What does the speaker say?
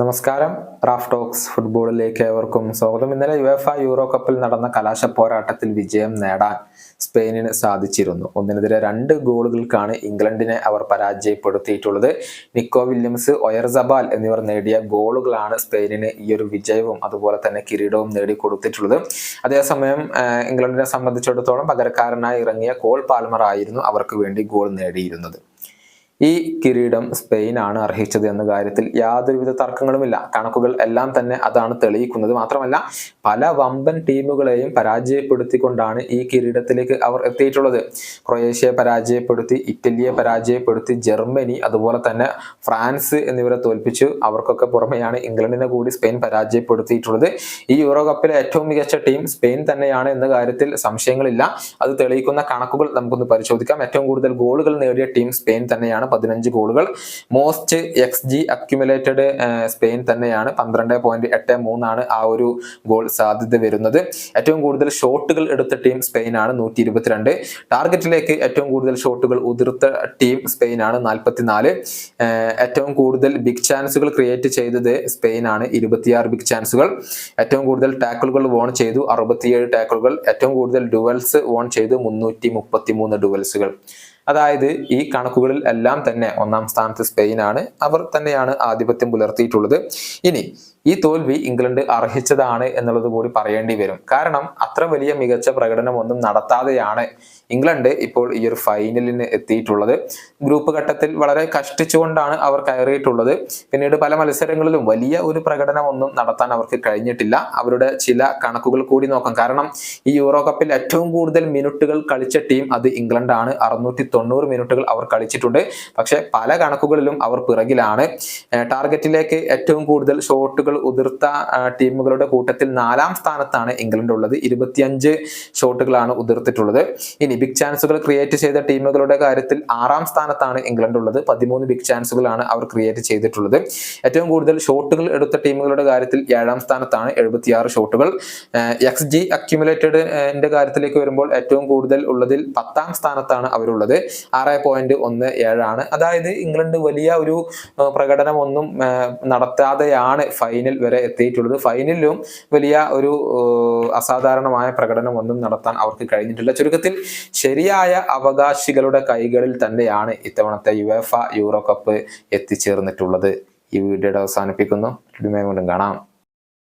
നമസ്കാരം. Raf talks ഫുട്ബോളിലേക്ക് ഏവർക്കും സ്വാഗതം. ഇന്നലെ യുഎഫ യൂറോ കപ്പിൽ നടന്ന കലാശ പോരാട്ടത്തിൽ വിജയം നേടാൻ സ്പെയിനിന് സാധിച്ചിരുന്നു. ഒന്നിനെതിരെ രണ്ട് ഗോളുകൾക്കാണ് ഇംഗ്ലണ്ടിനെ അവർ പരാജയപ്പെടുത്തിയിട്ടുള്ളത്. നിക്കോ വില്യംസ് ഒയർസബാൽ എന്നിവർ നേടിയ ഗോളുകളാണ് സ്പെയിനിന് ഈ ഒരു വിജയവും അതുപോലെ തന്നെ കിരീടവും നേടിക്കൊടുത്തിട്ടുള്ളത്. അതേസമയം ഇംഗ്ലണ്ടിനെ സംബന്ധിച്ചിടത്തോളം പകരക്കാരനായി ഇറങ്ങിയ കോൾ പാൽമർ ആയിരുന്നു അവർക്ക് വേണ്ടി ഗോൾ നേടിയിരുന്നത്. ഈ കിരീടം സ്പെയിനാണ് അർഹിച്ചത് എന്ന കാര്യത്തിൽ യാതൊരുവിധ തർക്കങ്ങളുമില്ല. കണക്കുകൾ എല്ലാം തന്നെ അതാണ് തെളിയിക്കുന്നത്. മാത്രമല്ല പല വമ്പൻ ടീമുകളെയും പരാജയപ്പെടുത്തിക്കൊണ്ടാണ് ഈ കിരീടത്തിലേക്ക് അവർ എത്തിയിട്ടുള്ളത്. ക്രൊയേഷ്യയെ പരാജയപ്പെടുത്തി ഇറ്റലിയെ പരാജയപ്പെടുത്തി ജർമ്മനി അതുപോലെ തന്നെ ഫ്രാൻസ് എന്നിവരെ തോൽപ്പിച്ചു. അവർക്കൊക്കെ പുറമെയാണ് ഇംഗ്ലണ്ടിനെ കൂടി സ്പെയിൻ പരാജയപ്പെടുത്തിയിട്ടുള്ളത്. ഈ യൂറോ കപ്പിലെ ഏറ്റവും മികച്ച ടീം സ്പെയിൻ തന്നെയാണ് എന്ന കാര്യത്തിൽ സംശയങ്ങളില്ല. അത് തെളിയിക്കുന്ന കണക്കുകൾ നമുക്കൊന്ന് പരിശോധിക്കാം. ഏറ്റവും കൂടുതൽ ഗോളുകൾ നേടിയ ടീം സ്പെയിൻ തന്നെയാണ്. പതിനഞ്ച് ഗോളുകൾ. Most X G accumulated Spain തന്നെയാണ്. പന്ത്രണ്ട് പോയിന്റ് എട്ട് മൂന്നാണ് ആ ഒരു ഗോൾ സാധ്യത വരുന്നത്. ഏറ്റവും കൂടുതൽ ഷോട്ടുകൾ എടുത്ത ടീം സ്പെയിനാണ് നൂറ്റി ഇരുപത്തിരണ്ട് ടാർഗറ്റിലേക്ക് ഏറ്റവും കൂടുതൽ ഷോട്ടുകൾ ഉതിർത്ത ടീം സ്പെയിനാണ് നാൽപ്പത്തിനാല് ഏറ്റവും കൂടുതൽ ബിഗ് ചാൻസുകൾ ക്രിയേറ്റ് ചെയ്തത് സ്പെയിനാണ് ഇരുപത്തിയാറ് ബിഗ് ചാൻസുകൾ ഏറ്റവും കൂടുതൽ ടാക്കിളുകൾ വോൺ ചെയ്തു അറുപത്തിയേഴ് ടാക്കിളുകൾ ഏറ്റവും കൂടുതൽ ഡുവൽസ് വോൺ ചെയ്തു മുന്നൂറ്റി മുപ്പത്തി മൂന്ന് ഡുവൽസുകൾ അതായത് ഈ കണക്കുകളിൽ എല്ലാം തന്നെ ഒന്നാം സ്ഥാനത്ത് സ്പെയിനാണ്. അവർ തന്നെയാണ് ആധിപത്യം പുലർത്തിയിട്ടുള്ളത്. ഇനി ഈ തോൽവി ഇംഗ്ലണ്ട് അർഹിച്ചതാണ് എന്നുള്ളത് കൂടി പറയേണ്ടി വരും. കാരണം അത്ര വലിയ മികച്ച പ്രകടനമൊന്നും നടത്താതെയാണ് ഇംഗ്ലണ്ട് ഇപ്പോൾ ഈ ഒരു ഫൈനലിന് എത്തിയിട്ടുള്ളത്. ഗ്രൂപ്പ് ഘട്ടത്തിൽ വളരെ കഷ്ടിച്ചുകൊണ്ടാണ് അവർ കയറിയിട്ടുള്ളത്. പിന്നീട് പല മത്സരങ്ങളിലും വലിയ ഒരു പ്രകടനമൊന്നും നടത്താൻ അവർക്ക് കഴിഞ്ഞിട്ടില്ല. അവരുടെ ചില കണക്കുകൾ കൂടി നോക്കാം. കാരണം ഈ യൂറോ കപ്പിൽ ഏറ്റവും കൂടുതൽ മിനിറ്റുകൾ കളിച്ച ടീം അത് ഇംഗ്ലണ്ടാണ്. അറുന്നൂറ്റി തൊണ്ണൂറ് മിനിറ്റുകൾ അവർ കളിച്ചിട്ടുണ്ട്. പക്ഷെ പല കണക്കുകളിലും അവർ പിറകിലാണ്. ടാർഗറ്റിലേക്ക് ഏറ്റവും കൂടുതൽ ഷോട്ടുകൾ ഉതിർത്ത ടീമുകളുടെ കൂട്ടത്തിൽ നാലാം സ്ഥാനത്താണ് ഇംഗ്ലണ്ട് ഉള്ളത്. ഇരുപത്തിയഞ്ച് ഷോട്ടുകളാണ് ഉതിർത്തിട്ടുള്ളത്. ഇനി ബിഗ് ചാൻസുകൾ ക്രിയേറ്റ് ചെയ്ത ടീമുകളുടെ കാര്യത്തിൽ ആറാം സ്ഥാനത്താണ് ഇംഗ്ലണ്ട് ഉള്ളത്. പതിമൂന്ന് ബിഗ് ചാൻസുകളാണ് അവർ ക്രിയേറ്റ് ചെയ്തിട്ടുള്ളത്. ഏറ്റവും കൂടുതൽ ഷോട്ടുകൾ എടുത്ത ടീമുകളുടെ കാര്യത്തിൽ ഏഴാം സ്ഥാനത്താണ് എഴുപത്തിയാറ് ഷോട്ടുകൾ. എക്സ് ജി അക്യുമുലേറ്റഡ് ന്റെ കാര്യത്തിലേക്ക് വരുമ്പോൾ ഏറ്റവും കൂടുതൽ ഉള്ളതിൽ പത്താം സ്ഥാനത്താണ് അവരുള്ളത്. ആറ് പോയിന്റ് ഒന്ന് ഏഴാണ്. അതായത് ഇംഗ്ലണ്ട് വലിയ ഒരു പ്രകടനം പ്രകടനമൊന്നും നടത്താതെയാണ് ഫൈനൽ വരെ എത്തിയിട്ടുള്ളത്. ഫൈനലിലും വലിയ ഒരു അസാധാരണമായ പ്രകടനം ഒന്നും നടത്താൻ അവർക്ക് കഴിഞ്ഞിട്ടില്ല. ചുരുക്കത്തിൽ ശരിയായ അവകാശികളുടെ കൈകളിൽ തന്നെയാണ് ഇത്തവണത്തെ യുഎഫ യൂറോ കപ്പ് എത്തിച്ചേർന്നിട്ടുള്ളത്. ഈ വീഡിയോയുടെ അവസാനിപ്പിക്കുന്നു. കാണാം.